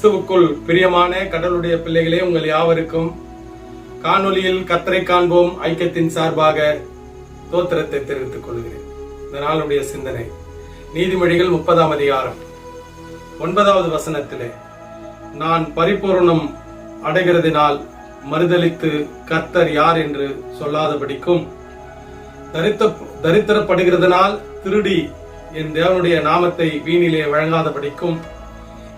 கிறிஸ்துவுக்குள் பிரியமான கடவுளுடைய பிள்ளைகளே உங்கள் யாவருக்கும் காணொலியில் கத்தரை காண்போம் ஐக்கியத்தின் சார்பாக தோத்திரத்தை தெரிவித்துக் கொள்கிறேன். இந்த நாளுடைய சிந்தனை நீதிமொழிகள் முப்பதாம் அதிகாரம் ஒன்பதாவது வசனத்திலே நான் பரிபூரணம் அடைகிறதினால் மறுதளித்து கர்த்தர் யார் என்று சொல்லாதபடிக்கும் தரித்த தரித்திரப்படுகிறதுனால் திருடி என் தேவனுடைய நாமத்தை வீணிலே வழங்காதபடிக்கும்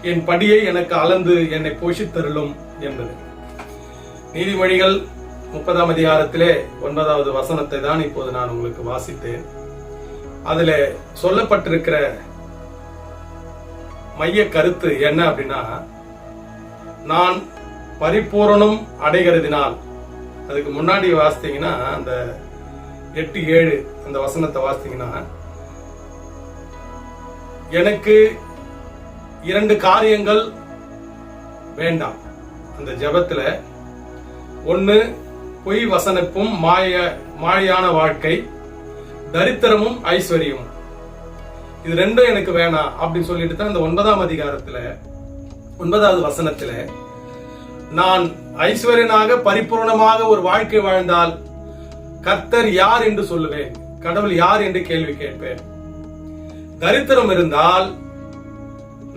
என் படியை எனக்கு அளந்து என்னை போஷித்தருளும் என்பது. நீதிமொழிகள் முப்பதாம் அதிகாரத்திலே ஒன்பதாவது வசனத்தை தான் இப்போது நான் உங்களுக்கு வாசித்தேன். அதுல சொல்லப்பட்டிருக்கிற மைய கருத்து என்ன அப்படின்னா நான் பரிபூரணம் அடைகிறதினால் அதுக்கு முன்னாடி வாசித்தீங்கன்னா அந்த எட்டு ஏழு அந்த வசனத்தை வாசித்தீங்கன்னா எனக்கு இரண்டு காரியங்கள் வேண்டாம். அந்த ஜெபத்துல ஒன்னு பொய் வசனப்பும் மாய மாயான வாழ்க்கை தரித்திரமும் ஐஸ்வர்யமும். இது ரெண்டும் எனக்கு வேணாம் அப்படின்னு சொல்லிட்டு தான் இந்த ஒன்பதாம் அதிகாரத்துல ஒன்பதாவது வசனத்துல நான் ஐஸ்வர்யனாக பரிபூர்ணமாக ஒரு வாழ்க்கை வாழ்ந்தால் கர்த்தர் யார் என்று சொல்லுவேன். கடவுள் யார் என்று கேள்வி கேட்பேன். தரித்திரம் இருந்தால்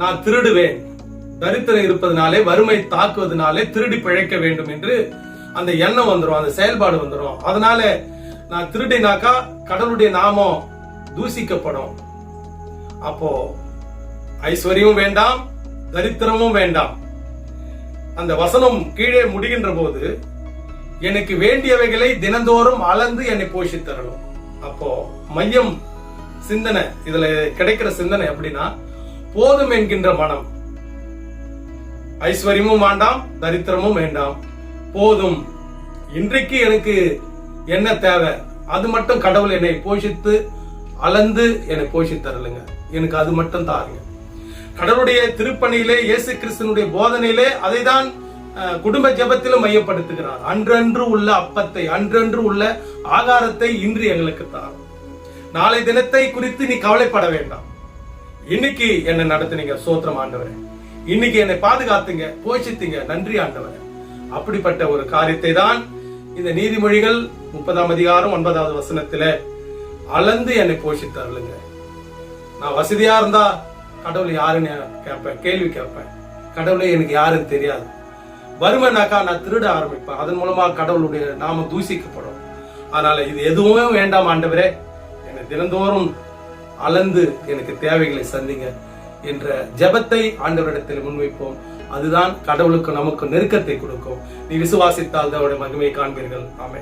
நான் திருடுவேன். தரித்திரம் இருப்பதனாலே வறுமை தாக்குவதனாலே திருடி பிழைக்க வேண்டும் என்று அந்த எண்ணம் வந்துடும் அந்த செயல்பாடு வந்துடும் அதனால நான் திருடினாக்கா கடவுளுடைய நாமம் தூசிக்கப்படும். அப்போ ஐஸ்வர்யமும் வேண்டாம் தரித்திரமும் வேண்டாம். அந்த வசனம் கீழே முடிகின்ற போது எனக்கு வேண்டியவைகளை தினந்தோறும் அளந்து என்னை போஷித்தரணும். அப்போ மையம் சிந்தனை இதுல கிடைக்கிற சிந்தனை எப்படின்னா போதும் என்கின்ற மனம். ஐஸ்வர்யமும் வேண்டாம் தரித்திரமும் வேண்டாம். போதும். இன்றைக்கு எனக்கு என்ன தேவை? அது மட்டும் கடவுள் என்னை போஷித்து அளந்து என்னை போஷித்தரலுங்க எனக்கு அது மட்டும் தாருங்க கடவுளுடைய திருப்பணியிலே இயேசு கிறிஸ்தனுடைய போதனையிலே அதைதான் தான் குடும்ப ஜெபத்திலும் மையப்படுத்துகிறார். அன்றன்று உள்ள அப்பத்தை அன்றன்று உள்ள ஆகாரத்தை இன்று எங்களுக்கு தாரும். நாளை தினத்தை குறித்து நீ கவலைப்பட வேண்டாம். இன்னைக்கு என்னை நடத்துனீங்க சோத்திரம் ஆண்டவரே. இன்னைக்கு என்னை பாதுகாத்துங்க போஷித்தீங்க நன்றி ஆண்டவரே. அப்படிப்பட்ட ஒரு காரியத்தை தான் இந்த நீதிமொழிகள் முப்பதாம் அதிகாரம் ஒன்பதாவது வசனத்துல அளந்து என்னை போஷித்தருளுங்க நான் வசதியா இருந்தா கடவுள் யாருன்னு கேட்பேன் கேள்வி கேட்பேன். கடவுளே எனக்கு யாருன்னு தெரியாது. வறுமைனாக்கா நான் திருட ஆரம்பிப்பேன். அதன் மூலமா கடவுளுடைய நாம தூசிக்கப்படும். அதனால இது எதுவுமே வேண்டாம் ஆண்டவரே. என்னை தினந்தோறும் அளந்து எனக்கு தேவைகளை சந்திங்க என்ற ஜெபத்தை ஆண்டவரிடத்தில் முன்வைப்போம். அதுதான் கடவுளுக்கு நமக்கு நெருக்கத்தை கொடுக்கும். நீ விசுவாசித்தால் அவருடைய மகிமையை காண்பீர்கள். ஆமை